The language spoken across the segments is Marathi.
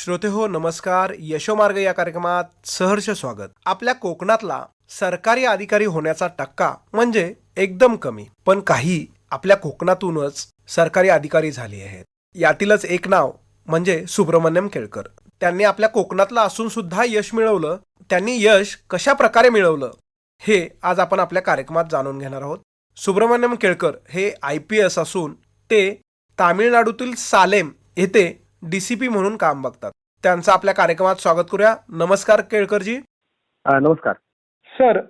श्रोते हो नमस्कार. यशोमार्ग या कार्यक्रमात सहर्ष स्वागत. आपल्या कोकणातला सरकारी अधिकारी होण्याचा टक्का म्हणजे एकदम कमी. पण काही आपल्या कोकणातूनच सरकारी अधिकारी झाले आहेत. यातीलच एक नाव म्हणजे सुब्रमण्यम केळकर. त्यांनी आपल्या कोकणातला असून सुद्धा यश मिळवलं. त्यांनी यश कशा प्रकारे मिळवलं हे आज आपण आपल्या कार्यक्रमात जाणून घेणार आहोत. सुब्रमण्यम केळकर हे आय पी एस असून ते तामिळनाडूतील सालेम येथे डीसीपी म्हणून काम बघतात. त्यांचं आपल्या कार्यक्रमात स्वागत करूया. नमस्कार केळकरजी. नमस्कार. सर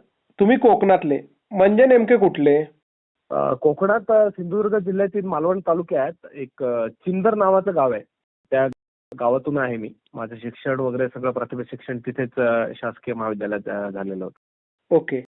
तुम्ही कोकणातले. म्हणजे नेमके कुठले? कोकणात सिंधुदुर्ग जिल्ह्यातील मालवण तालुक्यात एक चिंदर नावाचं गाव आहे. त्या गावातून आहे मी. माझं शिक्षण वगैरे सगळं प्राथमिक शिक्षण तिथेच शासकीय महाविद्यालयात झालेलं होतं. ओके.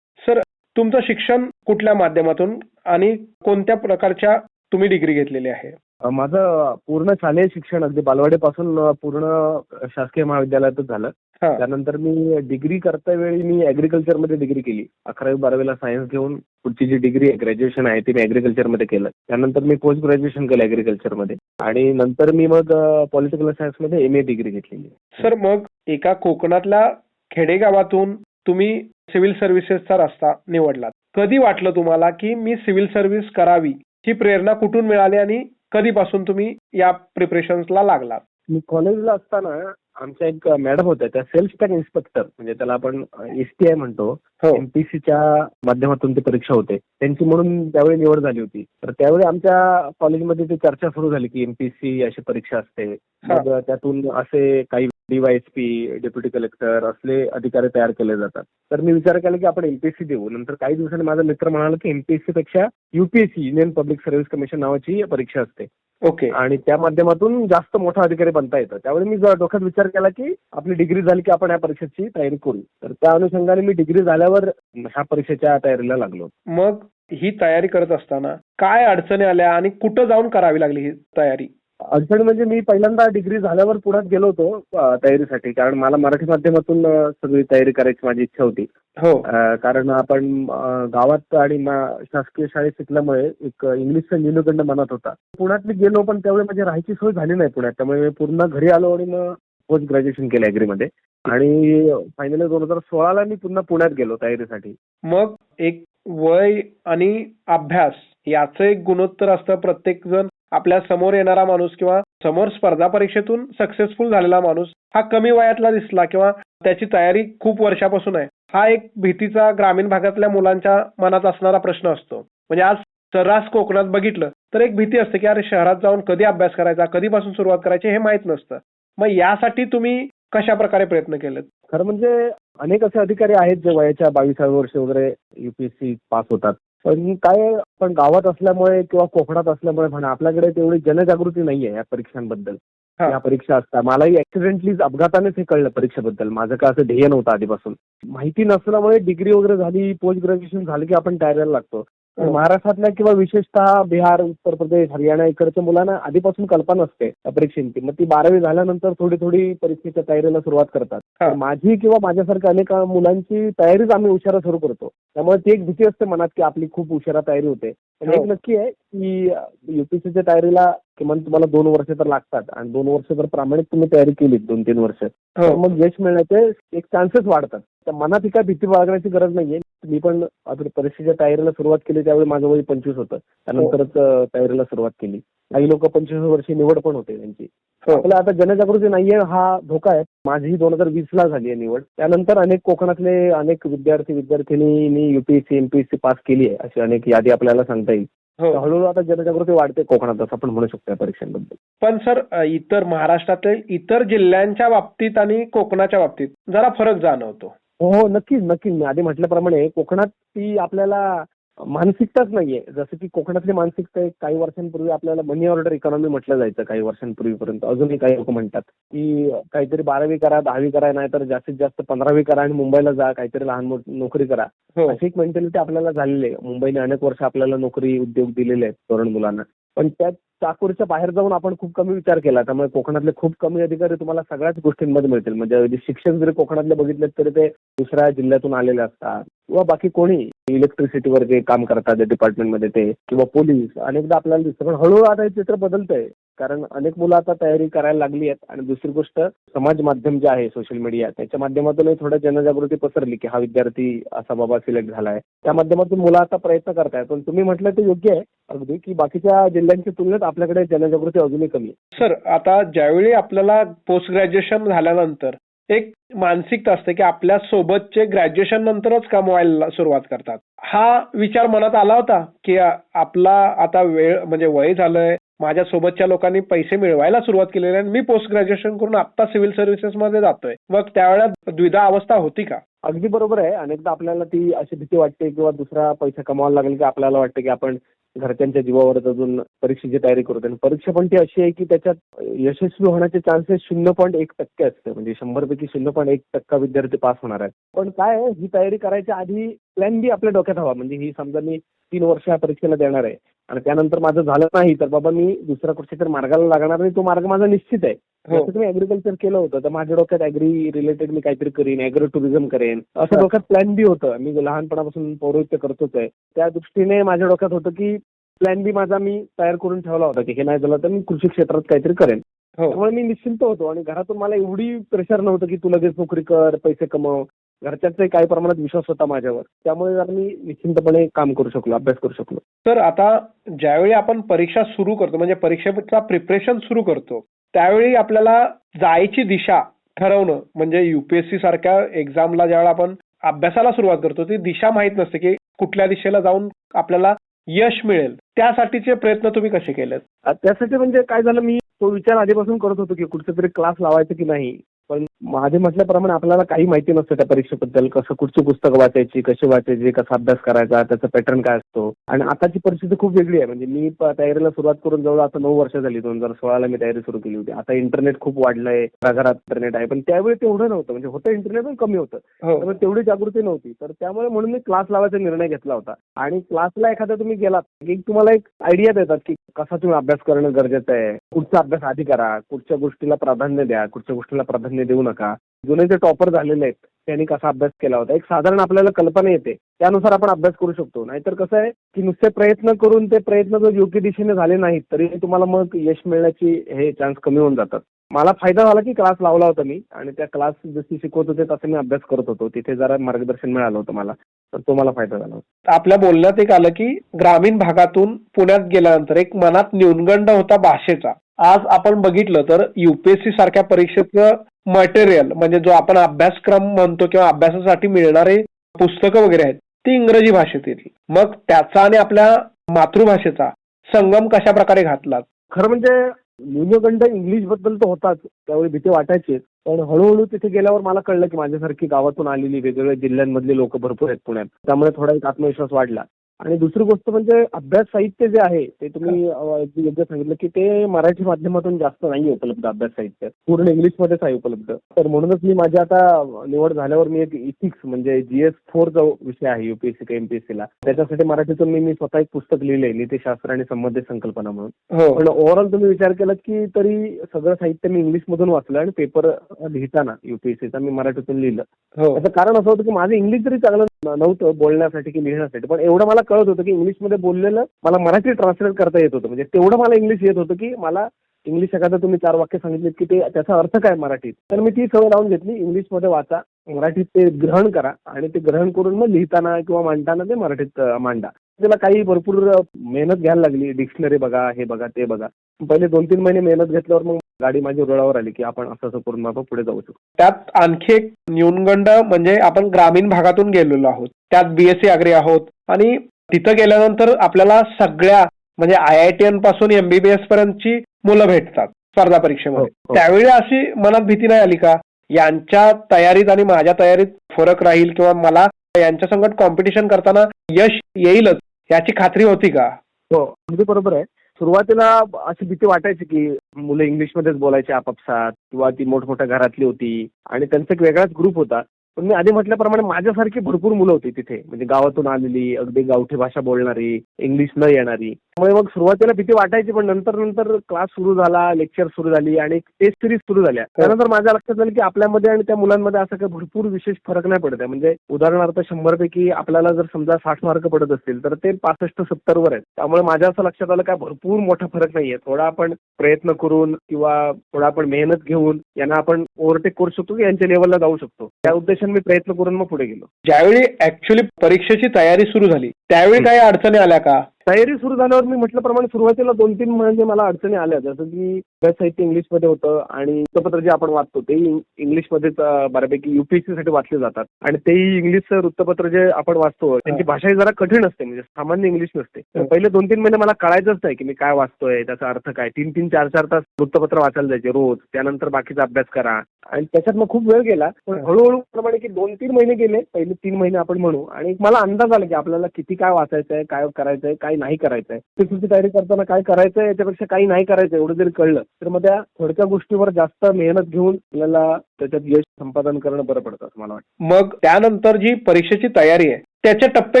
सर तुमचं शिक्षण कुठल्या माध्यमातून आणि कोणत्या प्रकारच्या तुम्ही डिग्री घेतलेली आहे? माझं पूर्ण शालेय शिक्षण अगदी बालवाडीपासून पूर्ण शासकीय महाविद्यालयातच झालं. हा. त्यानंतर मी डिग्री करता वेळी मी ऍग्रिकल्चरमध्ये डिग्री केली. अकरावी बारावीला सायन्स घेऊन पुढची जी डिग्री आहे ग्रॅज्युएशन आहे ती मी ऍग्रिकल्चरमध्ये केलं. त्यानंतर मी पोस्ट ग्रॅज्युएशन केलं ऍग्रिकल्चरमध्ये. आणि नंतर मी मग पॉलिटिकल सायन्समध्ये एम ए डिग्री घेतलेली. सर मग एका कोकणातल्या खेडेगावातून तुम्ही सिव्हिल सर्व्हिसेसचा रस्ता निवडलात. कधी वाटलं तुम्हाला की मी सिव्हिल सर्व्हिस करावी ही प्रेरणा कुठून मिळाली आणि कधीपासून तुम्ही या प्रिपरेशन्सला लागलात? मी कॉलेजला असताना आमच्या एक मॅडम होत्या त्या सेल्फ टॅक इन्स्पेक्टर म्हणजे त्याला आपण एस टी आय म्हणतो. हो. एमपीसीच्या माध्यमातून ती परीक्षा होते. त्यांची म्हणून त्यावेळी निवड झाली होती. तर त्यावेळी आमच्या कॉलेजमध्ये ती चर्चा सुरू झाली की एमपीसी अशी परीक्षा असते. मग त्यातून असे काही डीवायएसपी डेप्युटी कलेक्टर असले अधिकारी तयार केले जातात. तर मी विचार केला की आपण एमपीएससी देऊ. नंतर काही दिवसांनी माझा मित्र म्हणाला की एमपीएससी पेक्षा UPSC union public service commission नावाची परीक्षा असते. ओके. आणि त्या माध्यमातून जास्त मोठा अधिकारी बनता येतं. त्यावेळी मी डोक्यात विचार केला की आपली डिग्री झाली की आपण या परीक्षेची तयारी करू. तर त्या अनुषंगाने मी डिग्री झाल्यावर ह्या परीक्षेच्या तयारीला लागलो. मग ही तयारी करत असताना काय अडचणी आल्या आणि कुठं जाऊन करावी लागली ही तयारी? अडचण म्हणजे मी पहिल्यांदा डिग्री झाल्यावर पुण्यात गेलो होतो तयारीसाठी. कारण मला मराठी माध्यमातून सगळी तयारी करायची माझी इच्छा होती. हो. कारण आपण गावात आणि शासकीय शाळेत शिकल्यामुळे एक इंग्लिशचा न्यूनगंड मनात होता. पुण्यात मी गेलो पण त्यावेळी माझी राहायची सोय झाली नाही पुण्यात. त्यामुळे मी पूर्ण घरी आलो आणि मग पोस्ट ग्रॅज्युएशन केलं ॲग्रीमध्ये आणि फायनली दोन हजार सोळाला मी पुन्हा पुण्यात गेलो तयारीसाठी. मग एक वय आणि अभ्यास याचं एक गुणोत्तर असतं प्रत्येक जण आपल्यासमोर येणारा माणूस किंवा समोर स्पर्धा परीक्षेतून सक्सेसफुल झालेला माणूस हा कमी वयातला दिसला किंवा त्याची तयारी खूप वर्षापासून आहे हा एक भीतीचा ग्रामीण भागातल्या मुलांच्या मनात असणारा प्रश्न असतो. म्हणजे आज सर्रास कोकणात बघितलं तर एक भीती असते की अरे शहरात जाऊन कधी अभ्यास करायचा कधीपासून सुरुवात करायची हे माहीत नसतं. मग यासाठी तुम्ही कशा प्रकारे प्रयत्न केलेत? खरं म्हणजे अनेक असे अधिकारी आहेत जे वयाच्या बावीसाव्या वर्षी वगैरे युपीएससी पास होतात. पण काय पण गावात असल्यामुळे किंवा कोकणात असल्यामुळे म्हणा आपल्याकडे तेवढी जनजागृती नाहीये या परीक्षांबद्दल. या परीक्षा असतात. मलाही ऍक्सिडेंटली अपघातानेच हे कळलं परीक्षेबद्दल. माझं काय असं ध्येय नव्हतं आधीपासून. माहिती नसल्यामुळे डिग्री वगैरे झाली पोस्ट ग्रॅज्युएशन झालं की आपण तयारीला लागतो. पण हो. महाराष्ट्रातल्या किंवा विशेषतः बिहार उत्तर प्रदेश हरियाणा इकडच्या मुलांना आधीपासून कल्पना असते परीक्षेची. मग ती बारावी झाल्यानंतर थोडी थोडी परीक्षेच्या तयारीला सुरुवात करतात. माझी किंवा माझ्यासारख्या अनेक मुलांची तयारीच आम्ही उशिरा सुरू करतो. त्यामुळे ती एक भीती असते मनात की आपली खूप उशिरा तयारी होते. पण हो. एक नक्की आहे की युपीसीच्या तयारीला किमान तुम्हाला दोन वर्ष तर लागतात आणि दोन वर्ष जर प्रामाणिक तुम्ही तयारी केली दोन तीन वर्ष तर हो मग यश मिळण्याचे एक चान्सेस वाढतात. तर मनात ही काय भीती बाळगण्याची गरज नाहीये. मी पण परीक्षेच्या तयारीला सुरुवात केली त्यावेळी माझं वय पंचवीस होतं. त्यानंतरच तयारीला सुरुवात केली. काही लोक पंचवीस वर्षी निवड पण होते त्यांची. हो. आपल्या आता जनजागृती नाहीये हा धोका आहे. माझी दोन हजार वीस ला झाली आहे निवड. त्यानंतर अनेक कोकणातले अनेक विद्यार्थी विद्यार्थिनी युपीएससी एमपीएससी पास केली आहे अशी अनेक यादी आपल्याला सांगता येईल. हो. हळूहळू आता जनजागृती वाढते कोकणात असं आपण म्हणू शकतो या परीक्षांबद्दल. पण सर इतर महाराष्ट्रातील इतर जिल्ह्यांच्या बाबतीत आणि कोकणाच्या बाबतीत जरा फरक जाणवतो. हो नक्कीच नक्कीच. मी आधी म्हटल्याप्रमाणे कोकणात ती आपल्याला मानसिकताच नाहीये. जसं की कोकणातली मानसिकता एक काही वर्षांपूर्वी आपल्याला मनी ऑर्डर इकॉनॉमी म्हटलं जायचं काही वर्षांपूर्वीपर्यंत. अजूनही काही लोक म्हणतात की काहीतरी बारावी करा दहावी करा नाही तर जास्तीत जास्त पंधरावी करा आणि मुंबईला जा काहीतरी लहान मोठ नोकरी करा. हो. अशी एक मेंटॅलिटी आपल्याला झालेली आहे. मुंबईने अनेक वर्ष आपल्याला नोकरी उद्योग दिलेले आहेत तरुण मुलांना. पण त्या चाकूरच्या बाहेर जाऊन आपण खूप कमी विचार केला. त्यामुळे कोकणातले खूप कमी अधिकारी तुम्हाला सगळ्याच गोष्टींमध्ये मिळतील. म्हणजे शिक्षक जरी कोकणातले बघितले तरी ते दुसऱ्या जिल्ह्यातून आलेले असतात. किंवा बाकी कोणी इलेक्ट्रिसिटीवर जे काम करतात डिपार्टमेंटमध्ये ते किंवा पोलीस अनेकदा आपल्याला दिसतं पण हळूहळू आता हे चित्र बदलतंय. कारण अनेक मुलं आता तयारी करायला लागली आहेत आणि दुसरी गोष्ट समाज माध्यम जे आहे सोशल मीडिया त्याच्या माध्यमातूनही थोडं जनजागृती पसरली की हा विद्यार्थी असा बाबा सिलेक्ट झालाय. त्या माध्यमातून मुलं आता प्रयत्न करतायत. पण तुम्ही म्हटलं ते योग्य आहे. अगदी की बाकीच्या जिल्ह्यांच्या तुलनेत आपल्याकडे जनजागृती अजूनही कमी आहे. सर आता ज्यावेळी आपल्याला पोस्ट ग्रॅज्युएशन झाल्यानंतर एक मानसिकता असते की आपल्या सोबतचे ग्रॅज्युएशन नंतरच कमवायला सुरुवात करतात. हा विचार मनात आला होता की आपला आता वेळ म्हणजे वय झालंय माझ्या सोबतच्या लोकांनी पैसे मिळवायला सुरुवात केलेली आणि मी पोस्ट ग्रॅज्युएशन करून आता सिव्हिल सर्व्हिसेस मध्ये जातोय. मग त्यावेळेला द्विधा अवस्था होती का? अगदी बरोबर आहे. अनेकदा आपल्याला ती अशी भीती वाटते किंवा दुसरा पैसा कमावायला लागेल की आपल्याला वाटतं की आपण घरच्यांच्या जीवावरच अजून परीक्षेची तयारी करतो आणि परीक्षा पण ती अशी आहे की त्याच्यात यशस्वी होण्याचे चान्सेस शून्य पॉईंट एक टक्के असते. म्हणजे शंभर पैकी शून्य पॉईंट एक टक्का विद्यार्थी पास होणार आहेत. पण काय आहे, ही तयारी करायच्या आधी प्लॅन बी आपल्या डोक्यात हवा. म्हणजे ही समजा मी तीन वर्ष या परीक्षेला देणार आहे. आणि त्यानंतर माझं झालं नाही तर बाबा मी दुसऱ्या कुठच्या तरी मार्गाला लागणार नाही तो मार्ग माझा निश्चित आहे. हो. जसं तुम्ही ऍग्रिकल्चर केलं होतं तर माझ्या डोक्यात ऍग्री रिलेटेड मी काहीतरी करीन ऍग्रो टुरिझम करेन असं डोक्यात प्लॅन बी होतं. मी लहानपणापासून पौरोहित्य करतोच आहे. त्या दृष्टीने माझ्या डोक्यात होतं की प्लॅन बी माझा मी तयार करून ठेवला होता की हे नाही झालं तर मी कृषी क्षेत्रात काहीतरी करेन. हो. त्यामुळे मी निश्चिंत होतो आणि घरातून मला एवढी प्रेशर नव्हतं की तू लगेच नोकरी कर पैसे कमव. घरच्यांचाही काही प्रमाणात विश्वास होता माझ्यावर. त्यामुळे जर मी निश्चिंतपणे काम करू शकलो अभ्यास करू शकलो. तर आता ज्यावेळी आपण परीक्षा सुरू करतो म्हणजे परीक्षेचा प्रिपरेशन सुरू करतो त्यावेळी आपल्याला जायची दिशा ठरवणं म्हणजे युपीएससी सारख्या एक्झामला ज्यावेळेला आपण अभ्यासाला सुरुवात करतो ती दिशा माहीत नसते की कुठल्या दिशेला जाऊन आपल्याला यश मिळेल. त्यासाठीचे प्रयत्न तुम्ही कसे केलेत? त्यासाठी म्हणजे काय झालं मी तो विचार आधीपासून करत होतो की कुठचे तरी क्लास लावायचं की नाही. पण आधी म्हटल्याप्रमाणे आपल्याला काही माहिती नसतं त्या परीक्षेबद्दल. कसं कुठची पुस्तकं वाचायची कशी वाचायची कसा अभ्यास करायचा त्याचा पॅटर्न काय असतो. आणि आताची परिस्थिती खूप वेगळी आहे. म्हणजे मी तयारीला सुरुवात करून जवळ आता नऊ वर्ष झाली दोन हजार सोळाला मी तयारी सुरू केली होती. आता इंटरनेट खूप वाढलंय घराघरात इंटरनेट आहे. पण त्यावेळी तेवढं नव्हतं. म्हणजे होतं इंटरनेट पण कमी होतं. हो. त्यामुळे तेवढी जागृती नव्हती. तर त्यामुळे म्हणून मी क्लास लावायचा निर्णय घेतला होता. आणि क्लासला एखादा तुम्ही गेलात की तुम्हाला एक आयडिया देतात की कसा तुम्ही अभ्यास करणं गरजेचं आहे. कुठचा अभ्यास आधी करा कुठच्या गोष्टीला प्राधान्य द्या कुठच्या गोष्टीला प्राधान्य देऊ नका. जुने जे टॉपर झालेले आहेत त्यांनी कसा अभ्यास केला होता. एक साधारण आपल्याला कल्पना येते. त्यानुसार आपण अभ्यास करू शकतो. नाहीतर कसं आहे की नुसते प्रयत्न करून ते प्रयत्न जर योग्य दिशेने झाले नाहीत तरी तुम्हाला मग यश मिळण्याची हे चान्स कमी होऊन जातात. मला फायदा झाला की क्लास लावला होता मी. आणि त्या क्लास जशी शिकवत होते तसं मी अभ्यास करत होतो. तिथे जरा मार्गदर्शन मिळालं होतं मला. तर तो मला फायदा झाला होता. आपल्या बोलण्यात एक आलं की ग्रामीण भागातून पुण्यात गेल्यानंतर एक मनात न्यूनगंड होता भाषेचा. आज आपण बघितलं तर युपीएससी सारख्या परीक्षेचं मटेरियल म्हणजे जो आपण अभ्यासक्रम म्हणतो किंवा अभ्यासासाठी मिळणारे पुस्तकं वगैरे आहेत ती इंग्रजी भाषेतील. मग त्याचा आणि आपल्या मातृभाषेचा संगम कशा प्रकारे घातला खरं म्हणजे न्यूनगंड इंग्लिशबद्दल तर होताच त्यावेळी भीती वाटायची पण हळूहळू तिथे गेल्यावर मला कळलं की माझ्यासारखी गावातून आलेली वेगवेगळ्या जिल्ह्यांमधले लोक भरपूर आहेत पुण्यात. त्यामुळे थोडा एक आत्मविश्वास वाढला. आणि दुसरी गोष्ट म्हणजे अभ्यास साहित्य जे आहे ते तुम्ही योग्य सांगितलं की ते मराठी माध्यमातून जास्त नाही उपलब्ध अभ्यास साहित्य. पूर्ण इंग्लिशमध्येच आहे उपलब्ध. तर म्हणूनच मी माझ्या आता निवड झाल्यावर मी एक इथिक्स म्हणजे जीएस फोर जो विषय आहे युपीएससी का एमपीएससी ला. त्याच्यासाठी मराठीतून मी मी स्वतः एक पुस्तक लिहिलंय नीतीशास्त्र आणि संबंधित संकल्पना म्हणून. हो. पण ओव्हरऑल तुम्ही विचार केलात की तरी सगळं साहित्य मी इंग्लिश मधून वाचलं आणि पेपर लिहिताना युपीएससीचा मी मराठीतून लिहिलं. हो. त्याचं कारण असं होतं की माझं इंग्लिश जरी चांगलं नव्हतं बोलण्यासाठी की लिहिण्यासाठी पण एवढं मला कळत होतं की इंग्लिशमध्ये बोललेलं मला मराठी ट्रान्सलेट करता येत होतं. म्हणजे तेवढं मला इंग्लिश येत होतं की मला इंग्लिश एखादं तुम्ही चार वाक्य सांगितले की ते त्याचा अर्थ काय मराठीत? तर मी ती सवय लावून घेतली. इंग्लिशमध्ये वाचा मराठीत ते ग्रहण करा आणि ते ग्रहण करून मग लिहिताना किंवा मांडताना ते मराठीत मांडा. त्याला काही भरपूर मेहनत घ्यायला लागली. डिक्शनरी बघा हे बघा ते बघा. पहिले दोन तीन महिने मेहनत घेतल्यावर मग गाडी माझी रुळावर आली की आपण असं असं करून आपण पुढे जाऊ शकतो. त्यात आणखी एक न्यूनगंड म्हणजे आपण ग्रामीण भागातून गेलेलो आहोत. त्यात बीएससी अग्री आहोत. आणि तिथं गेल्यानंतर आपल्याला सगळ्या म्हणजे आय आय टी पासून एमबीबीएस पर्यंतची मुलं भेटतात स्पर्धा परीक्षेमध्ये. हो, हो. त्यावेळी अशी मनात भीती नाही आली का? यांच्या तयारीत आणि माझ्या तयारीत फरक राहील किंवा मला यांच्या संगत कॉम्पिटिशन करताना यश येईलच याची खात्री होती का? हो अगदी बरोबर आहे. सुरुवातीला अशी भीती वाटायची की मुलं इंग्लिशमध्येच बोलायची आपापसात किंवा ती मोठमोठ्या घरातली होती आणि त्यांचा एक वेगळाच ग्रुप होता. पण मी आधी म्हटल्याप्रमाणे माझ्यासारखी भरपूर मुलं होती तिथे. म्हणजे गावातून आलेली अगदी गावठी भाषा बोलणारी इंग्लिश न येणारी. त्यामुळे मग सुरुवातीला भीती वाटायची पण नंतर नंतर क्लास सुरू झाला लेक्चर सुरू झाली आणि टेस्ट सिरीज सुरू झाल्या. त्यानंतर माझ्या लक्षात आलं की आपल्यामध्ये आणि त्या मुलांमध्ये असं काही भरपूर विशेष फरक नाही पडत आहे. म्हणजे उदाहरणार्थ शंभर पैकी आपल्याला जर समजा साठ मार्क पडत असतील तर ते पासष्ट सत्तर वर आहेत. त्यामुळे माझ्या असं लक्षात आलं काय भरपूर मोठा फरक नाहीये थोडा आपण प्रयत्न करून किंवा थोडा आपण मेहनत घेऊन यांना आपण ओव्हरटेक करू शकतो की यांच्या लेवलला जाऊ शकतो. त्या उद्देशाने मी प्रयत्न करून मग पुढे गेलो. ज्यावेळी ऍक्च्युली परीक्षेची तयारी सुरू झाली त्यावेळी काही अडचणी आल्या का? तयारी सुरू झाल्यावर मी म्हटल्याप्रमाणे सुरुवातीला दोन तीन म्हणजे मला अडचणी आल्या. जसं की बॅच साहित्य इंग्लिशमध्ये होतं आणि वृत्तपत्र जे आपण वाचतो ते इंग्लिशमध्येच अं, बऱ्यापैकी युपीएससी साठी वाचले जातात. आणि तेही इंग्लिश वृत्तपत्र जे आपण वाचतो त्यांची भाषा ही जरा कठीण असते म्हणजे सामान्य इंग्लिश नसते. पहिले दोन तीन महिने मला कळायचंच नाही की मी काय वाचतोय त्याचा अर्थ काय. तीन तीन चार चार तास वृत्तपत्र वाचायला जायचे रोज. त्यानंतर बाकीचा अभ्यास करा. आणि त्याच्यात मग खूप वेळ गेला. पण. हळूहळू प्रमाणे की दोन तीन महिने गेले पहिले तीन महिने आपण म्हणू. आणि मला अंदाज आला की आपल्याला किती काय वाचायचंय काय करायचंय काय नाही करायचंय. पीसीची तयारी करताना काय करायचंय याच्यापेक्षा काही नाही करायचं एवढं जरी कळलं तर मग त्या थोडक्या गोष्टीवर जास्त मेहनत घेऊन आपल्याला त्याच्यात यश संपादन करणं बरं पडतं असं मला वाटतं. मग त्यानंतर जी परीक्षेची तयारी आहे त्याचे टप्पे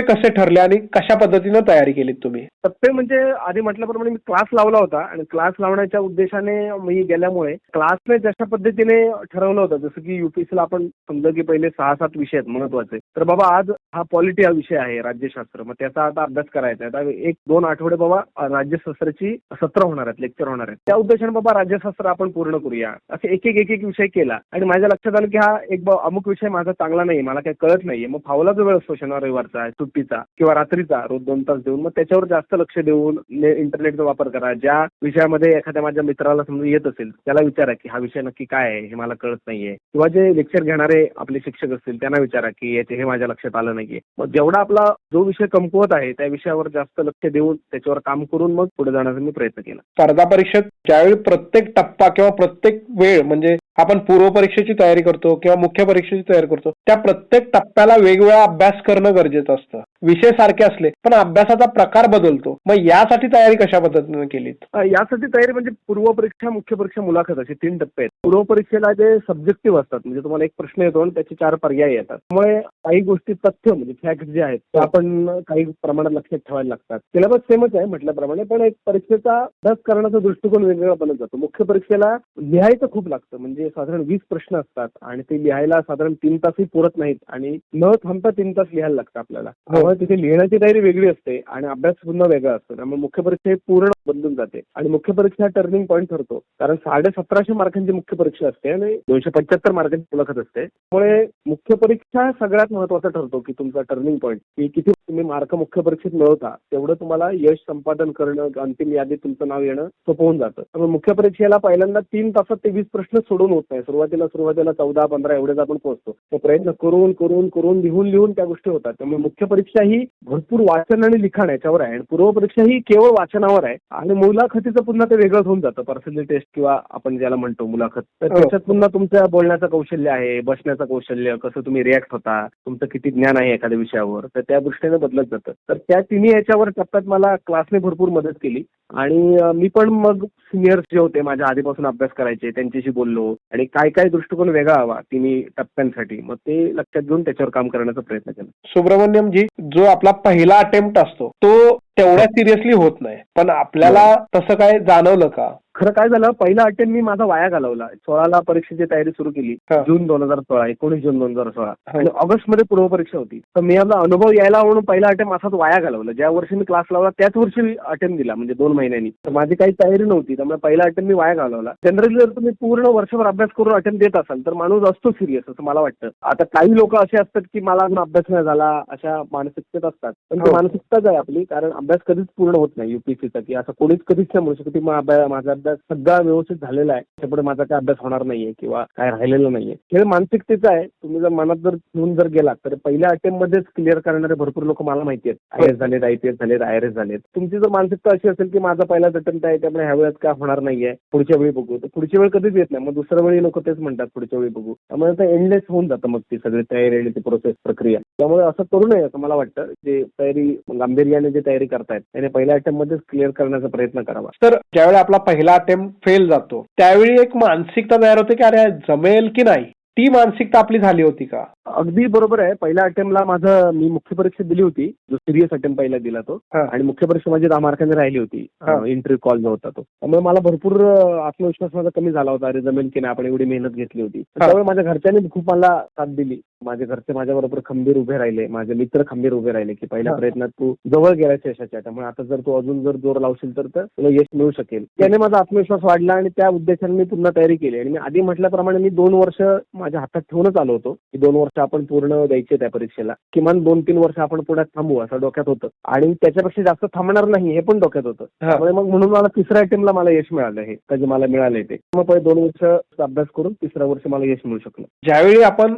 कसे ठरले आणि कशा पद्धतीनं तयारी केली तुम्ही? टप्पे म्हणजे आधी म्हटल्याप्रमाणे मी क्लास लावला होता आणि क्लास लावण्याच्या उद्देशाने मी गेल्यामुळे क्लासने जशा पद्धतीने ठरवलं होतं जसं की युपीएससीला आपण समजा की पहिले सहा सात विषय आहेत महत्त्वाचे तर बाबा आज हा पॉलिटी हा विषय आहे राज्यशास्त्र. मग त्याचा आता अभ्यास करायचा आहे. आता एक दोन आठवडे बाबा राज्यशास्त्राची सत्र होणार आहेत लेक्चर होणार आहेत. त्या उद्देशाने बाबा राज्यशास्त्र आपण पूर्ण करूया. असे एक एक एक एक विषय केला. आणि माझ्या लक्षात आलं की हा एक अमुक विषय माझा चांगला नाही मला काही कळत नाहीये. मग फावला जो वेळ असतो शनिवार रविवारचा सुट्टीचा किंवा रात्रीचा रोज दोन तास देऊन मग त्याच्यावर जास्त लक्ष देऊन इंटरनेटचा वापर करा. ज्या विषयामध्ये एखाद्या माझ्या मित्राला समजा येत असेल त्याला विचारा की हा विषय नक्की काय आहे हे मला कळत नाहीये. किंवा जे लेक्चर घेणारे आपले शिक्षक असतील त्यांना विचारा की याचे हे माझ्या लक्षात आलं नाहीये. मग जेवढा आपला जो विषय कमकुवत आहे त्या विषयावर जास्त लक्ष देऊन त्याच्यावर काम करून मग पुढे जाण्याचा मी प्रयत्न केला. स्पर्धा परीक्षेत ज्यावेळी प्रत्येक टप्पा किंवा प्रत्येक वेळ म्हणजे आपण पूर्व परीक्षेची तयारी करतो किंवा मुख्य परीक्षेची तयारी करतो त्या प्रत्येक टप्प्याला वेगवेगळा अभ्यास करणं गरजेचं असतं. विषय सारखे असले पण अभ्यासाचा प्रकार बदलतो. मग यासाठी तयारी कशा पद्धतीने केलीत? अ, यासाठी तयारी म्हणजे पूर्व परीक्षा मुख्य परीक्षा मुलाखत असे तीन टप्पे आहेत. पूर्व परीक्षेला जे सब्जेक्टिव्ह असतात म्हणजे तुम्हाला एक प्रश्न येतो आणि त्याचे चार पर्याय येतात. त्यामुळे काही गोष्टी तथ्य म्हणजे फॅक्ट जे आहेत ते आपण काही प्रमाणात लक्षात ठेवायला लागतात. सिलेबस सेमच आहे म्हटल्याप्रमाणे पण एक परीक्षेचा अभ्यास करण्याचा दृष्टिकोन वेगवेगळा बनत जातो. मुख्य परीक्षेला लिहायचं खूप लागतं. म्हणजे साधारण वीस प्रश्न असतात आणि ते लिहायला साधारण तीन तासही पुरत नाहीत आणि न थांबता तीन तास लिहायला लागतं आपल्याला. त्यामुळे तिथे लिहिण्याची तयारी वेगळी असते आणि अभ्यास पुन्हा वेगळा असतो. त्यामुळे मुख्य परीक्षा हे पूर्ण बदलून जाते. आणि मुख्य परीक्षा टर्निंग पॉईंट ठरतो. कारण साडे सतराशे मार्कांची मुख्य परीक्षा असते आणि दोनशे पंच्याहत्तर मार्कांची मुलाखत असते. त्यामुळे मुख्य परीक्षा सगळ्यात महत्त्वाचा ठरतो की तुमचा टर्निंग पॉईंट की किती तुम्ही मार्क मुख्य परीक्षेत मिळवता तेवढं तुम्हाला यश संपादन करणं अंतिम यादीत तुमचं नाव येणं सोपं होऊन जातं. त्यामुळे मुख्य परीक्षेला पहिल्यांदा तीन तासात ते वीस प्रश्न सोडून होत नाही. सुरुवातीला सुरुवातीला चौदा पंधरा एवढेच आपण पोहोचतो. तो प्रयत्न करून करून करून लिहून लिहून त्या गोष्टी होतात. त्यामुळे मुख्य परीक्षा ही भरपूर वाचन आणि लिखाण याच्यावर आहे. आणि पूर्व परीक्षा ही केवळ वाचनावर आहे. आणि मुलाखतीचं पुन्हा ते वेगळंच होऊन जातं. पर्सनल टेस्ट किंवा आपण ज्याला म्हणतो मुलाखत. तर हो. त्याच्यात पुन्हा तुमच्या बोलण्याचं कौशल्य आहे बसण्याचं कौशल्य कसं तुम्ही रिॲक्ट होता तुमचं किती ज्ञान आहे एखाद्या विषयावर तर त्या दृष्टीने बदलत जातं. तर त्या तिन्ही याच्यावर टप्प्यात मला क्लासने भरपूर मदत केली. आणि मी पण मग सिनियर्स जे होते माझ्या आधीपासून अभ्यास करायचे त्यांच्याशी बोललो. आणि काय काय दृष्टिकोन वेगळा हवा तिन्ही टप्प्यांसाठी. मग ते लक्षात घेऊन त्याच्यावर काम करण्याचा प्रयत्न केला. सुब्रमण्यम जो आपला पहिला अटेम्प्ट असतो तो तेवढ्या सिरियसली होत नाही. पण आपल्याला तसं काय जाणवलं का? खरं काय झालं? पहिला अटेम्प्ट मी माझा वाया घालवला. सोळाला परीक्षेची तयारी सुरू केली. हा. जून दोन हजार सोळा एकोणीस जून दोन हजार सोळा. हा. आणि ऑगस्टमध्ये पूर्व परीक्षा होती. तर मी आपला अनुभव यायला म्हणून पहिला अटेम्प्ट असाच वाया घालवला. ज्या वर्षी मी क्लास लावला त्याच वर्षी अटेम्प्ट दिला म्हणजे दोन महिन्यांनी. तर माझी काही तयारी नव्हती त्यामुळे पहिला अटेम्प्ट मी वाया घालवला. जनरली जर तुम्ही पूर्ण वर्षभर अभ्यास करून अटेम्प्ट देत असाल तर माणूस असतो सिरियस असं मला वाटतं. आता काही लोक असे असतात की मला अजून अभ्यास नाही झाला अशा मानसिकतेत असतात. पण ती हो. मानसिकताच आहे आपली कारण अभ्यास कधीच पूर्ण होत नाही युपीएससीचा की असं कोणीच कधीच नाही म्हणू शकत की माझा अभ्यास सगळा व्यवस्थित झालेला आहे. त्यापुढे माझा काय अभ्यास होणार नाहीये किंवा काय राहिलेलं नाहीये. खेळ मानसिकतेचा आहे. तुम्ही जर मनात जर घेऊन जर गेलात तर पहिल्या अटेम्प्ट मध्येच क्लिअर करणारे भरपूर लोक मला माहिती आहेत. आय एस झालेत आय पी एस झालेत आय आर एस झालेत. तुमची जर मानसिकता अशी असेल की माझा पहिलाच अटेम्प्ट आहे त्यामुळे ह्या वेळेस काय होणार नाहीये. पुढच्या वेळी बघू. तर पुढच्या वेळी कधीच येत नाही. मग दुसऱ्या वेळी लोक तेच म्हणतात पुढच्या वेळी बघू. त्यामुळे एंडलेस होऊन जातं मग ती सगळी तयारी आणि ती प्रोसेस प्रक्रिया. त्यामुळे असं करू नये असं मला वाटतं. जे तयारी गांभीर्याने जे तयारी करतायत त्याने पहिल्या अटेम्प्ट मध्येच क्लिअर करण्याचा प्रयत्न करावा. तर ज्यावेळी आपला पहिला अटेम्प्ट फेल जातो त्यावेळी एक मानसिकता तयार होते की अरे जमेल की नाही? ती मानसिकता आपली झाली होती का? अगदी बरोबर आहे. पहिल्या अटेम्प्टला माझं मी मुख्य परीक्षा दिली होती. जो सिरियस अटेम्प्ट पहिला दिला तो. आणि मुख्य परीक्षा माझी दहा मार्कांनी राहिली होती. इंटरव्ह्यू कॉल जो होता तो. त्यामुळे मला भरपूर आत्मविश्वास माझा कमी झाला होता. अरे जमेल की नाही? आपण एवढी मेहनत घेतली होती. त्यामुळे माझ्या घरच्यांनी खूप मला साथ दिली. माझे घरचे माझ्याबरोबर खंबीर उभे राहिले माझे मित्र खंबीर उभे राहिले की पहिल्या हा. प्रयत्नात तू जवळ गेलास यशाच्या त्यामुळे आता जर तू अजून जर जोर लावशील तर तर तुला यश मिळू शकेल. त्याने माझा आत्मविश्वास वाढला आणि त्या उद्देशाने मी पुन्हा तयारी केली. आणि मी आधी म्हटल्याप्रमाणे मी दोन वर्ष माझ्या हातात ठेवूनच आलो होतो की दोन वर्ष आपण पूर्ण द्यायचे त्या परीक्षेला. किमान दोन तीन वर्ष आपण पुण्यात थांबू असं डोक्यात होतं. आणि त्याच्यापेक्षा जास्त थांबणार नाही हे पण डोक्यात होतं. हा. त्यामुळे मग म्हणून मला तिसऱ्या अटेम्प्टला मला यश मिळालं हे का जे मला मिळालंय ते. मग पहिले दोन वर्ष अभ्यास करून तिसऱ्या वर्षी मला यश मिळू शकलं. ज्यावेळी आपण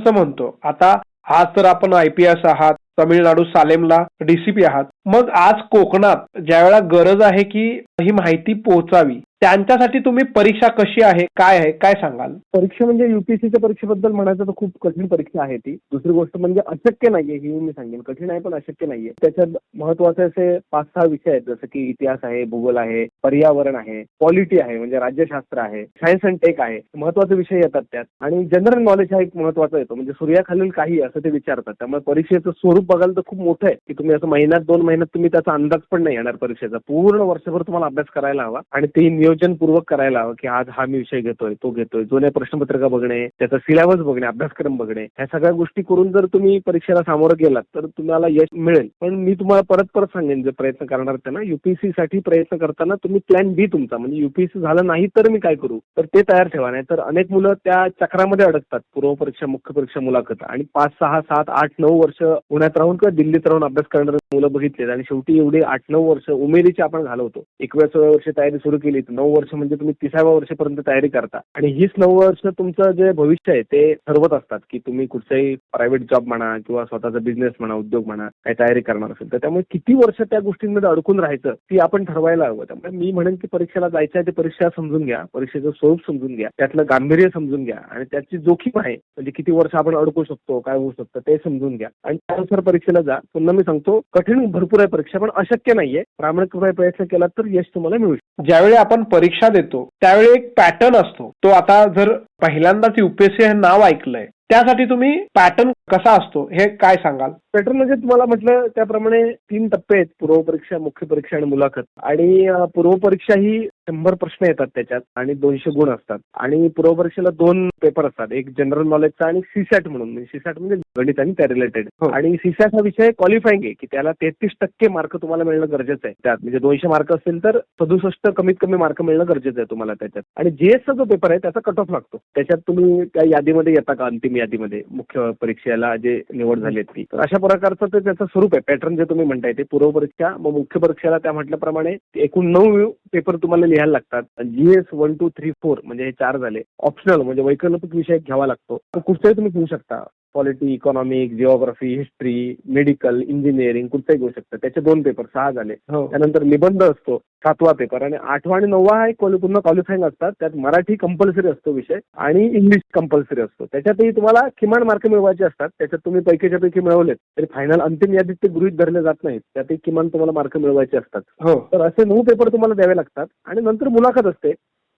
असं म्हणतो. आता आज तर आपण आय पी एस आहात तमिळनाडू सालेमला डीसीपी आहात. मग आज कोकणात ज्या वेळा गरज आहे की ही माहिती पोहोचावी त्यांच्यासाठी तुम्ही परीक्षा कशी आहे काय आहे काय सांगाल? परीक्षा म्हणजे युपीएससीच्या परीक्षेबद्दल म्हणायचं तर खूप कठीण परीक्षा आहे ती. दुसरी गोष्ट म्हणजे अशक्य नाहीये ही मी सांगेन. कठीण आहे पण अशक्य नाहीये. त्याच्यात महत्त्वाचे असे पाच सहा विषय आहेत जसं की इतिहास आहे भूगोल आहे पर्यावरण आहे पॉलिटी आहे म्हणजे राज्यशास्त्र आहे सायन्स अँड टेक आहे महत्त्वाचे विषय येतात त्यात. आणि जनरल नॉलेज हा एक महत्त्वाचा येतो म्हणजे सूर्याखालील काही असं ते विचारतात. त्यामुळे परीक्षेचं स्वरूप बघाल तर खूप मोठं आहे की तुम्ही असं महिन्यात दोन महिन्यात तुम्ही त्याचा अंदाज पण नाही येणार परीक्षेचा. पूर्ण वर्षभर तुम्हाला अभ्यास करायला हवा आणि ते नियोजनपूर्वक करायला हवं की आज हा मी विषय घेतोय तो घेतोय. जुन्या प्रश्नपत्रिका बघणे त्याचा सिलेबस बघणे अभ्यासक्रम बघणे ह्या सगळ्या गोष्टी करून जर तुम्ही परीक्षेला सामोरं गेलात तर तुम्हाला यश मिळेल. पण मी तुम्हाला परत परत सांगेन जे प्रयत्न करणार त्यांना. युपीएससी साठी प्रयत्न करताना तुम्ही प्लॅन बी तुमचा. म्हणजे युपीएससी झालं नाही तर मी काय करू? तर ते तयार ठेवा. नाही तर अनेक मुलं त्या चक्रामध्ये अडकतात. पूर्व परीक्षा मुख्य परीक्षा मुलाखत. आणि पाच सहा सात आठ नऊ वर्ष पुण्यात राहून किंवा दिल्लीत राहून अभ्यास करणारे मुलं बघितले आणि शेवटी एवढे आठ नऊ वर्ष उमेदीचे आपण घालवतो. एकव्या वर्षी तयारी सुरू केली नऊ वर्ष म्हणजे तुम्ही तिसाव्या वर्षपर्यंत तयारी करता. आणि हीच नऊ वर्ष तुमचं जे भविष्य आहे ते ठरवत असतात की तुम्ही कुठचाही प्रायव्हेट जॉब म्हणा किंवा स्वतःचा बिझनेस म्हणा उद्योग म्हणा काही तयारी करणार असेल तर त्यामुळे किती वर्ष त्या गोष्टींमध्ये अडकून राहायचं ती आपण ठरवायला हवं. त्यामुळे मी म्हणेन की परीक्षेला जायचं आहे ते परीक्षा समजून घ्या परीक्षेचं स्वरूप समजून घ्या त्यातलं गांभीर्य समजून घ्या आणि त्याची जोखीम आहे म्हणजे किती वर्ष आपण अडकू शकतो काय होऊ शकतं ते समजून घ्या. आणि त्यानुसार परीक्षेला जा. पुन्हा मी सांगतो कठीण भरपूर आहे परीक्षा पण अशक्य नाहीये. प्रामाणिकपणे प्रयत्न केला तर यश तुम्हाला मिळू ज्यावेळी आपण परीक्षा देतो त्यावेळी एक पॅटर्न असतो. तो आता जर पहिल्यांदाच युपीएससी हे नाव ऐकलंय त्यासाठी तुम्ही पॅटर्न कसा असतो हे काय सांगाल? पॅटर्न म्हणजे तुम्हाला म्हटलं त्याप्रमाणे तीन टप्पे आहेत पूर्व परीक्षा मुख्य परीक्षा आणि मुलाखत. आणि पूर्वपरीक्षा पूर्व परीक्षा ही शंभर प्रश्न येतात त्याच्यात आणि दोनशे गुण असतात. आणि पूर्व परीक्षेला दोन पेपर असतात. एक जनरल नॉलेजचा आणि सीसॅट म्हणून. सीसॅट म्हणजे गणित आणि त्या रिलेटेड हो. आणि सीसॅट हा विषय क्वालिफाईंग आहे की त्याला तेहतीस टक्के मार्क तुम्हाला मिळणं गरजेचं आहे. त्यात म्हणजे दोनशे मार्क असेल तर सदुसष्ट कमीत कमी मार्क मिळणं गरजेचं आहे तुम्हाला त्याच्यात. आणि जीएसचा जो पेपर आहे त्याचा कट ऑफ लागतो. त्याच्यात तुम्ही त्या यादीमध्ये येता का? अंतिम यादीमध्ये मुख्य परीक्षेला जे निवड झाली आहे ती. तर अशा प्रकारचं ते त्याचं स्वरूप आहे. पॅटर्न जे तुम्ही म्हणताय ते पूर्व परीक्षा मग मुख्य परीक्षेला त्या म्हटल्याप्रमाणे एकूण नऊ पेपर तुम्हाला लिहायला लागतात. GS one two three four म्हणजे हे चार झाले. ऑप्शनल म्हणजे वैकल्पिक विषय घ्यावा लागतो. तो कुठचाही तुम्ही घेऊ शकता. Polity economic geography history medical engineering कुठचाही घेऊ शकता त्याचे दोन पेपर सहा झाले. हो. त्यानंतर निबंध असतो सातवा पेपर आणि आठवा आणि नववा हा एक पूर्ण क्वालिफाईंग असतात. त्यात मराठी कंपल्सरी असतो विषय आणि इंग्लिश कंपल्सरी असतो. त्याच्यातही तुम्हाला किमान मार्क मिळवायचे असतात. त्याच्यात तुम्ही पैकीच्या पैकी मिळवलेत तरी फायनल अंतिम यादीत ते गृहित धरले जात नाहीत. त्यातही किमान तुम्हाला मार्क मिळवायचे असतात. हो. तर असे नऊ पेपर तुम्हाला द्यावे लागतात. आणि नंतर मुलाखत असते.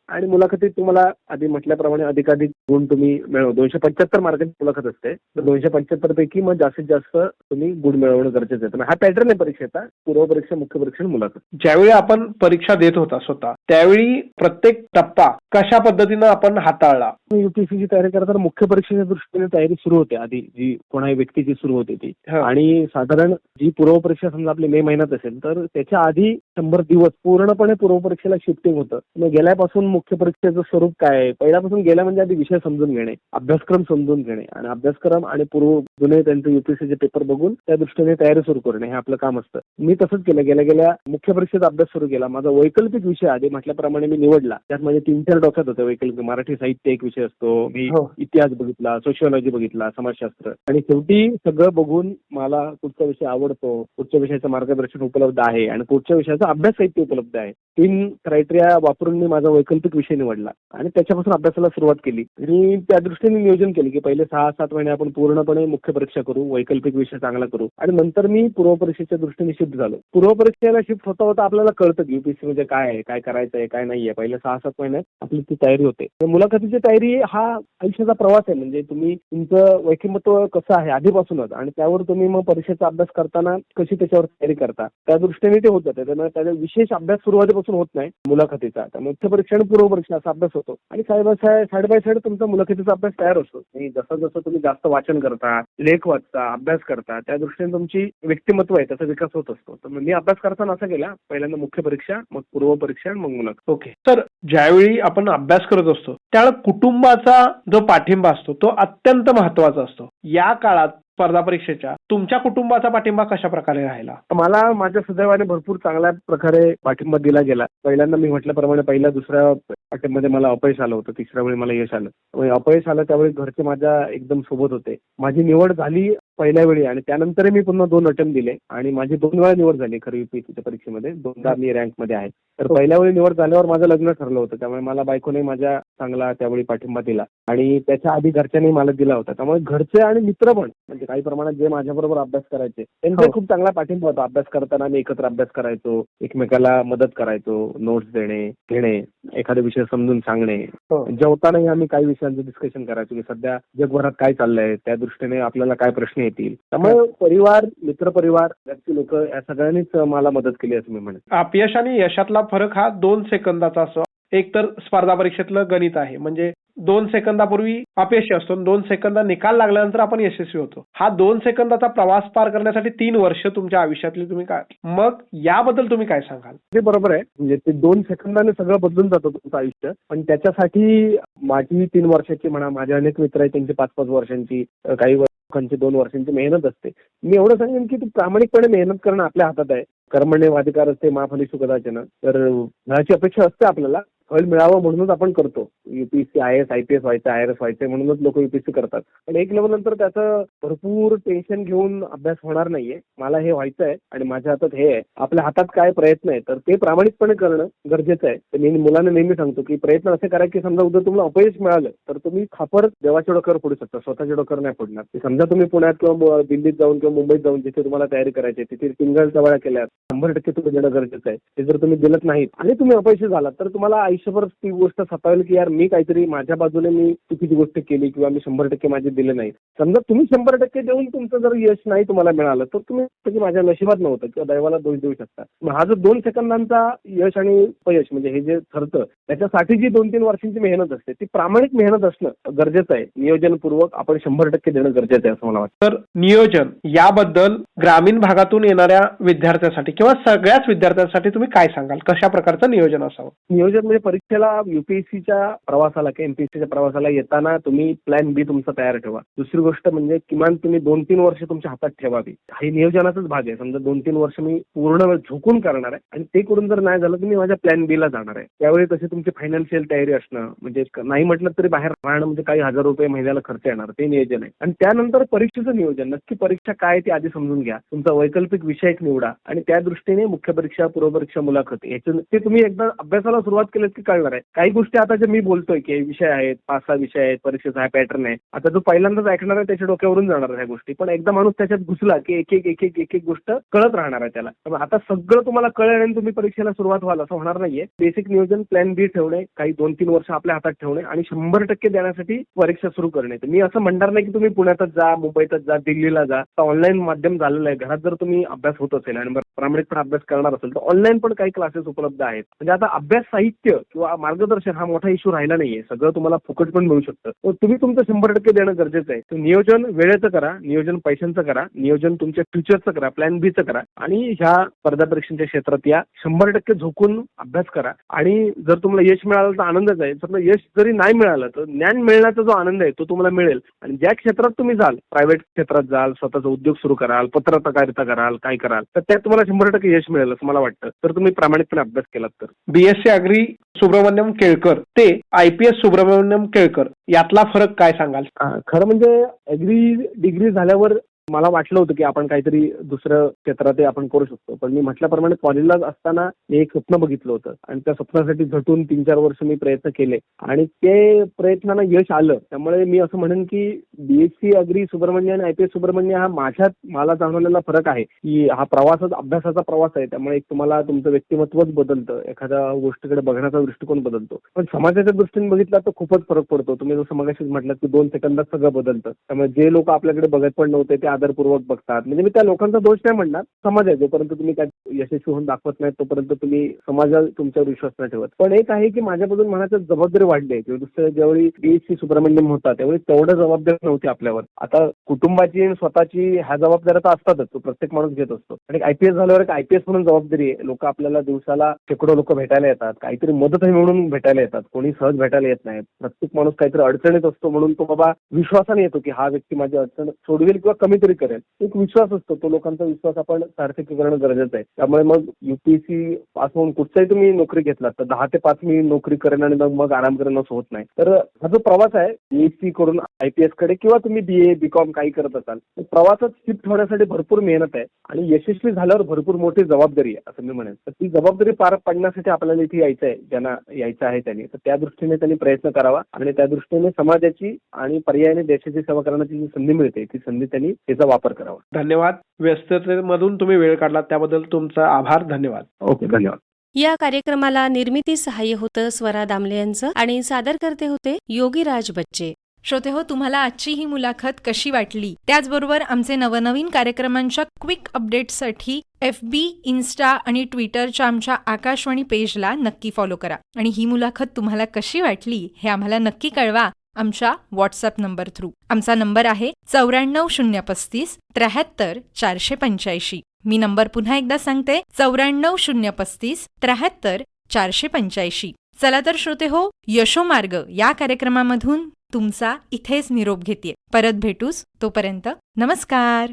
आणि मुलाखतीत तुम्हाला आधी म्हटल्याप्रमाणे अधिकाधिक गुण तुम्ही मिळव दोनशे पंच्याहत्तर मार्कांची मुलाखत असते. तर दोनशे पंच्याहत्तर पैकी मग जास्तीत जास्त तुम्ही गुण मिळवणं गरजेचं आहे. हा पॅटर्न आहे परीक्षेचा पूर्व परीक्षा मुख्य परीक्षा मुलाखत. ज्यावेळी आपण परीक्षा देत होता स्वतः त्यावेळी प्रत्येक टप्पा कशा पद्धतीनं आपण हाताळला? युपीएससीची तयारी करताना मुख्य परीक्षेच्या दृष्टीने तयारी सुरू होते आधी जी कोणाही व्यक्तीची सुरू होते ती. आणि साधारण जी पूर्व परीक्षा समजा आपली मे महिन्यात असेल तर त्याच्या आधी शंभर दिवस पूर्णपणे पूर्व परीक्षेला शिफ्टिंग होतं. मग गेल्यापासून मुख्य परीक्षेचं स्वरूप काय आहे? पहिल्यापासून गेल्या म्हणजे आधी विषय समजून घेणे अभ्यासक्रम समजून घेणे आणि अभ्यासक्रम आणि पूर्व जुने त्यांचे युपीएससीचे पेपर बघून त्या दृष्टीने तयारी सुरू करणे हे आपलं काम असतं. मी तसंच केलं. गेल्या गेल्या मुख्य परीक्षेचा अभ्यास सुरू केला. माझा वैकल्पिक विषय आधी म्हटल्याप्रमाणे मी निवडला. त्यात माझे तीन चार डोक्यात होते वैकल्पिक. मराठी साहित्य एक विषय असतो. मी हो. इतिहास बघितला सोशिओलॉजी बघितला समाजशास्त्र. आणि शेवटी सगळं बघून मला कुठचा विषय आवडतो. कुठच्या विषयाचं मार्गदर्शन उपलब्ध आहे आणि कुठच्या विषयाचा अभ्यास साहित्य उपलब्ध आहे. तीन क्रायटेरिया वापरून मी माझा वैकल्पिक विषय निवडला आणि त्याच्यापासून अभ्यासाला सुरुवात केली. आणि त्या दृष्टीने नियोजन केले की पहिले सहा सात महिने आपण पूर्णपणे मुख्य परीक्षा करू वैकल्पिक विषय चांगला करू. आणि नंतर मी पूर्व परीक्षेच्या दृष्टीने शिफ्ट झालो. पूर्व परीक्षेला शिफ्ट होता होता आपल्याला कळतं की युपीएससी म्हणजे काय आहे काय करायचं आहे काय नाहीये. पहिले सहा सात महिन्यात आपली ती तयारी होते. तर मुलाखतीची तयारी हा आयुष्याचा प्रवास आहे. म्हणजे तुम्ही तुमचं व्यक्तिमत्व कसं आहे आधीपासूनच आणि त्यावर तुम्ही मग परीक्षेचा अभ्यास करताना कशी त्याच्यावर तयारी करता त्या दृष्टीने ते होत जाते. त्यामुळे त्याचा विशेष अभ्यास सुरुवातीपासून होत नाही मुलाखतीचा. त्यामुळे मुख्य परीक्षा आणि पूर्व परीक्षा असा अभ्यास होतो. आणि side by side side by side तुमचा मुलाखतीचा अभ्यास तयार असतो. आणि जसं जसं तुम्ही जास्त वाचन करता लेख वाचता अभ्यास करता त्या दृष्टीने तुमची व्यक्तिमत्व आहे त्याचा विकास होत असतो. तर मी अभ्यास करताना असा केला. पहिल्यांदा मुख्य परीक्षा मग पूर्व परीक्षा मग मुलाखत ओके. तर ज्यावेळी आपण अभ्यास करत असतो त्यावेळेला कुटुंबाचा जो पाठिंबा असतो तो अत्यंत महत्त्वाचा असतो. या काळात स्पर्धा परीक्षेच्या तुमच्या कुटुंबाचा पाठिंबा कशा प्रकारे राहिला? मला माझ्या सुदैवाने भरपूर चांगल्या प्रकारे पाठिंबा दिला गेला. पहिल्यांदा मी म्हटल्याप्रमाणे पहिल्या दुसऱ्या अटेम्प्टमध्ये मला अपयश आलं होतं. तिसऱ्या वेळी मला यश आलं. अपयश आलं त्यावेळी घरचे माझ्या एकदम सोबत होते. माझी निवड झाली पहिल्या वेळी आणि त्यानंतर मी पुन्हा दोन अटेम्प्ट दिले आणि माझी दोन वेळा निवड झाली खरी युपीएससीच्या परीक्षेमध्ये. दोनदा मी रँकमध्ये आहे. तर पहिल्या वेळी निवड झाल्यावर माझं लग्न ठरलं होतं त्यामुळे मला बायकोने माझ्या चांगला त्यावेळी पाठिंबा दिला. आणि त्याच्या आधी घरच्यांनी मला दिला होता. त्यामुळे घरचे आणि मित्र पण म्हणजे काही प्रमाणात जे माझ्याबरोबर अभ्यास करायचे त्यांचा हो. खूप चांगला पाठिंबा होता. अभ्यास करताना आम्ही एकत्र अभ्यास करायचो एकमेकाला मदत करायचो नोट्स देणे घेणे एखादा विषय समजून सांगणे. हो. जेवतानाही आम्ही काही विषयांचं डिस्कशन करायचो की सध्या जगभरात काय चाललंय त्या दृष्टीने आपल्याला काय प्रश्न येतील. त्यामुळे परिवार मित्रपरिवार घरची लोक या सगळ्यांनीच मला मदत केली असं मी म्हणेन. अपयश आणि यशातला फरक हा दोन सेकंदाचा असतो. एक तर स्पर्धा परीक्षेतलं गणित आहे. म्हणजे दोन सेकंदापूर्वी अपयशी असतो. आणि दोन सेकंद निकाल लागल्यानंतर आपण यशस्वी होतो. हा दोन सेकंदाचा प्रवास पार करण्यासाठी तीन वर्ष तुमच्या आयुष्यातली तुम्ही काय मग याबद्दल तुम्ही काय सांगाल? ते बरोबर आहे. म्हणजे ते दोन सेकंदाने सगळं बदलून जातं तुमचं आयुष्य. पण त्याच्यासाठी माझी तीन वर्षाची म्हणा माझे अनेक मित्र आहेत त्यांची पाच पाच वर्षांची काही लोकांची दोन वर्षांची मेहनत असते. मी एवढं सांगेन की तू प्रामाणिकपणे मेहनत करणं आपल्या हातात आहे. कर्मण्य अधिकार असते महाफली सुखदाचन तर फळाची अपेक्षा असते आपल्याला. फळ मिळावं म्हणूनच आपण करतो. UPSC I S I P S व्हायचं आय आर एस व्हायचं म्हणूनच लोक युपीएससी करतात. पण एक लेवल नंतर त्याचं भरपूर टेन्शन घेऊन अभ्यास होणार नाहीये. मला हे व्हायचं आहे आणि माझ्या हातात हे आहे. आपल्या हातात काय प्रयत्न आहे तर ते प्रामाणिकपणे करणं गरजेचं आहे. तर मी मुलांना नेहमी सांगतो की प्रयत्न असे करा की समजा उद्या तुम्हाला अपयश मिळालं तर तुम्ही खापर देवाच्या डोक्यावर फोडू शकता. स्वतःच्या डोक्यावर नाही फोडणार समजा तुम्ही पुण्यात किंवा दिल्लीत जाऊन किंवा मुंबईत जाऊन जिथे तुम्हाला तयारी करायची आहे, तिथे पिंगळ सवाळ्या केल्या शंभर टक्के तुम्ही देणं गरजेचं आहे. ते जर तुम्ही दिलत नाहीत आणि तुम्ही अपयशी झालात तर तुम्हाला आयुष्यभर ती गोष्ट सतावेल की यार मी काहीतरी माझ्या बाजूने मी चुकीची गोष्ट केली किंवा मी शंभर टक्के माझे दिले नाही समजा तुम्ही शंभर टक्के देऊन तुमचं जर यश नाही तुम्हाला मिळालं तर तुम्ही माझ्या नशिबात नव्हतं किंवा दैवाला दोष देऊ शकता. मग हा जो दोन सेकंदांचा यश आणि अपयश म्हणजे हे जे ठरतं त्याच्यासाठी जी दोन तीन वर्षांची मेहनत असते ती प्रामाणिक मेहनत असणं गरजेचं आहे. नियोजनपूर्वक आपण शंभर टक्के देणं गरजेचं आहे असं मला वाटतं. तर नियोजन याबद्दल ग्रामीण भागातून येणाऱ्या विद्यार्थ्यांसाठी किंवा सगळ्याच विद्यार्थ्यांसाठी तुम्ही काय सांगाल? कशा प्रकारचं नियोजन असावं? नियोजन म्हणजे परीक्षेला युपीएससीच्या प्रवासाला किंवा एमपीएससीच्या प्रवासाला येताना तुम्ही प्लॅन बी तुमचा तयार ठेवा. दुसरी गोष्ट म्हणजे किमान तुम्ही दोन तीन वर्ष तुमच्या हातात ठेवावी. हा नियोजनाचाच भाग आहे. समजा दोन तीन वर्ष मी पूर्ण वेळ झोकून करणार आहे आणि ते करून जर नाही झालं तर मी माझ्या प्लॅन बी ला जाणार आहे. त्यावेळी तशी तुमची फायनान्शियल तयारी असणं म्हणजे नाही म्हटलं तरी बाहेर राहणं म्हणजे काही हजार रुपये महिन्याला खर्च येणार ते नियोजन आहे. आणि त्यानंतर परीक्षेचं नियोजन नक्की परीक्षा काय आहे ते आधी समजून घ्या. तुमचा वैकल्पिक विषय एक निवडा आणि त्या दृष्टीने मुख्य परीक्षा पूर्व परीक्षा मुलाखत याचं ते तुम्ही एकदा अभ्यासाला सुरुवात केलीत की कळणार आहे काही गोष्टी आता जे मी बोलतोय की विषय आहेत पाच सहा विषय आहेत परीक्षेचा हा पॅटर्न आहे. आता जो पहिल्यांदाच ऐकणार आहे त्याच्या डोक्यावरून जाणार ह्या गोष्टी. पण एकदा माणूस त्याच्यात घुसला की एक एक एक एक एक एक गोष्ट कळत राहणार आहे त्याला. त्यामुळे आता सगळं तुम्हाला कळेल आणि तुम्ही परीक्षेला सुरुवात व्हाल असं होणार नाहीये. बेसिक नियोजन प्लॅन बी ठेवणे काही दोन तीन वर्ष आपल्या हातात ठेवणे आणि शंभर टक्के देण्यासाठी परीक्षा सुरू करणे. मी असं म्हणणार नाही की तुम्ही पुण्यातच जा मुंबईतच जा दिल्लीला जा. ऑनलाईन माध्यम झालेलं आहे. घरात जर तुम्ही अभ्यास होत असेल आणि प्रामाणिकपणे अभ्यास करणार असेल तर ऑनलाईन पण काही क्लासेस उपलब्ध आहेत. म्हणजे आता अभ्यास साहित्य किंवा मार्गदर्शन हा मोठा इश्यू राहिला नाहीये. सगळं तुम्हाला फुकट पण मिळू शकतं. हो, तुम्ही तुमचं शंभर टक्के देणं गरजेचं आहे. तर नियोजन वेळेचं करा नियोजन पैशांचं करा नियोजन तुमच्या फ्युचरचं करा प्लॅन बीचं करा आणि ह्या स्पर्धा परीक्षांच्या क्षेत्रात या शंभर टक्के झोकून अभ्यास करा. आणि जर तुम्हाला यश मिळालं तर आनंदच आहे. समजा यश जरी नाही मिळालं तर ज्ञान मिळण्याचा जो आनंद आहे तो तुम्हाला मिळेल. आणि ज्या क्षेत्रात तुम्ही जाल प्रायव्हेट क्षेत्रात जाल स्वतःचा उद्योग सुरू कराल पत्रकारिता कराल काय कराल तर त्यात तुम्हाला शंभर टक्के यश मिळेल असं मला वाटतं. तर तुम्ही प्रामाणिकपणे अभ्यास केलात तर. बीएससी अग्री सुब्रमण्यम केळकर ते I P S Subramanyam Kelkar यातला फरक काय सांगाल? खरं म्हणजे अग्री डिग्री झाल्यावर मला वाटलं होतं की आपण काहीतरी दुसरं क्षेत्रात आपण करू शकतो. पण मी म्हटल्याप्रमाणे कॉलेजला असताना मी एक स्वप्न बघितलं होतं. आणि त्या स्वप्नासाठी झटून तीन चार वर्ष मी प्रयत्न केले. आणि ते प्रयत्नांना यश आलं. त्यामुळे मी असं म्हणेन की बीएससी अग्री सुब्रमण्य आणि आय पी एस सुब्रमण्य हा माझ्यात मला जाणवलेला फरक आहे. की हा प्रवासच अभ्यासाचा प्रवास आहे. त्यामुळे एक तुम्हाला तुमचं व्यक्तिमत्वच बदलतं. एखाद्या गोष्टीकडे बघण्याचा दृष्टिकोन बदलतो. पण समाजाच्या दृष्टीने बघितला तर खूपच फरक पडतो. तुम्ही जसं मगाशीच म्हटलं की दोन सेकंदात सगळं बदलतं. त्यामुळे जे लोक आपल्याकडे बघत पण नव्हते ते आदरपूर्वक बघतात. म्हणजे मी त्या लोकांचा दोष नाही म्हणणार. समाज आहे जोपर्यंत तुम्ही काय यशस्वी होऊन दाखवत नाही तोपर्यंत तुम्ही समाजात तुमच्यावर विश्वास नाही ठेवत. पण एक आहे की माझ्यापासून म्हणायचं जबाबदारी वाढली आहे. दुसरं ज्यावेळी बीएससी सुब्रमण्यम होता त्यावेळी तेवढं जबाबदारी नव्हती आपल्यावर. आता कुटुंबाची आणि स्वतःची ह्या जबाबदाऱ्या तर असतातच. तो प्रत्येक माणूस घेत असतो. आणि आयपीएस झाल्यावर एक आयपीएस म्हणून जबाबदारी आहे. लोक आपल्याला दिवसाला शेकडो लोक भेटायला येतात. काहीतरी मदत म्हणून भेटायला येतात. कोणी सहज भेटायला येत नाही. प्रत्येक माणूस काहीतरी अडचणीत असतो म्हणून तो बाबा विश्वासाने येतो की हा व्यक्ती माझी अडचण सोडवेल किंवा कमी तरी करेल. एक विश्वास असतो तो लोकांचा विश्वास आपण सार्थकी करणं गरजेचं आहे. त्यामुळे मग युपीएससी पास होऊन कुठचाही तुम्ही नोकरी घेतला तर दहा ते पाच मी नोकरी करेन आणि मग मग आराम करेन असं होत नाही. तर हा जो प्रवास आहे बीएससी करून आयपीएसकडे किंवा तुम्ही बीए बीकॉम काही करत असाल तर प्रवासात शिफ्ट होण्यासाठी भरपूर मेहनत आहे आणि यशस्वी झाल्यावर भरपूर मोठी जबाबदारी आहे असं मी म्हणेन. तर ती जबाबदारी पार पाडण्यासाठी आपल्याला इथे यायचं आहे ज्यांना यायचं आहे त्यांनी. तर त्या दृष्टीने त्यांनी प्रयत्न करावा आणि त्या दृष्टीने समाजाची आणि पर्यायाने देशाची सेवा करण्याची जी संधी मिळते ती संधी त्यांनी त्याचा वापर करावा. धन्यवाद. व्यस्ततेमधून तुम्ही वेळ काढला त्याबद्दल तुमचा आभार धन्यवाद. ओके धन्यवाद. या कार्यक्रमाला निर्मिती सहाय्य होतं स्वरा दामले यांचं आणि सादर करते होते योगीराज बच्चे. श्रोते हो तुम्हाला आजची ही मुलाखत कशी वाटली? त्याचबरोबर आमचे नवनवीन कार्यक्रमांच्या क्विक अपडेट्ससाठी एफ बी इन्स्टा आणि ट्विटरच्या आमच्या आकाशवाणी पेजला नक्की फॉलो करा. आणि ही मुलाखत तुम्हाला कशी वाटली हे आम्हाला नक्की कळवा. आमच्या व्हॉट्सअप नंबर थ्रू आमचा नंबर आहे चौऱ्याण्णव शून्य पस्तीस त्र्याहत्तर चारशे पंच्याऐंशी. मी नंबर पुन्हा एकदा सांगते चौऱ्याण्णव शून्य पस्तीस त्र्याहत्तर चारशे पंच्याऐंशी. चला तर श्रोते हो यशोमार्ग या कार्यक्रमामधून तुमचा इथेच निरोप घेते परत भेटूस तोपर्यंत नमस्कार.